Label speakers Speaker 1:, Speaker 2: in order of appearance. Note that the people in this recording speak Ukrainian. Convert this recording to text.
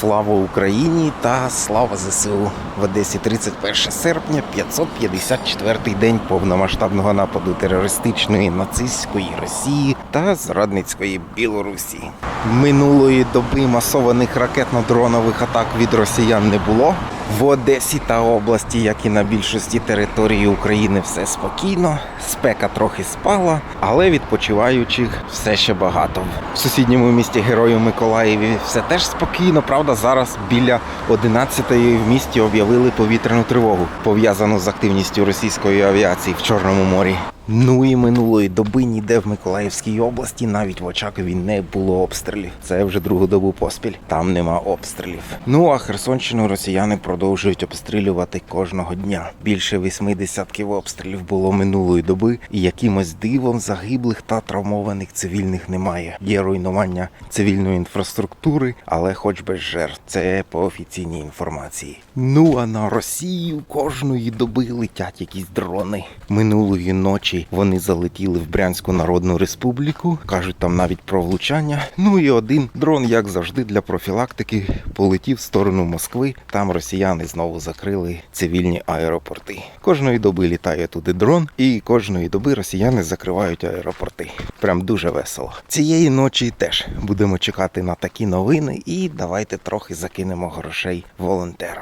Speaker 1: Слава Україні та слава ЗСУ в Одесі 31 серпня, 554-й день повномасштабного нападу терористичної нацистської Росії та зрадницької Білорусі. Минулої доби масованих ракетно-дронових атак від росіян не було. В Одесі та області, як і на більшості території України, все спокійно. Спека трохи спала, але відпочиваючих все ще багато. В сусідньому місті Герою Миколаєві все теж спокійно. Правда, зараз біля 11-ї в місті об'явили повітряну тривогу, пов'язану з активністю російської авіації в Чорному морі. Ну і минулої доби ніде в Миколаївській області, навіть в Очакові не було обстрілів. Це вже другу добу поспіль. Там нема обстрілів. Ну а Херсонщину росіяни продовжують обстрілювати кожного дня. Більше восьми десятків обстрілів було минулої доби, і якимось дивом загиблих та травмованих цивільних немає. Є руйнування цивільної інфраструктури, але хоч без жертв. Це по офіційній інформації. Ну а на Росію кожної доби летять якісь дрони. Минулої ночі вони залетіли в Брянську Народну Республіку. кажуть там навіть про влучання. Ну і один дрон, як завжди, для профілактики полетів в сторону Москви. Там росіяни знову закрили цивільні аеропорти. Кожної доби літає туди дрон, і кожної доби росіяни закривають аеропорти. Прям дуже весело. Цієї ночі теж будемо чекати на такі новини, і давайте трохи закинемо грошей волонтерам.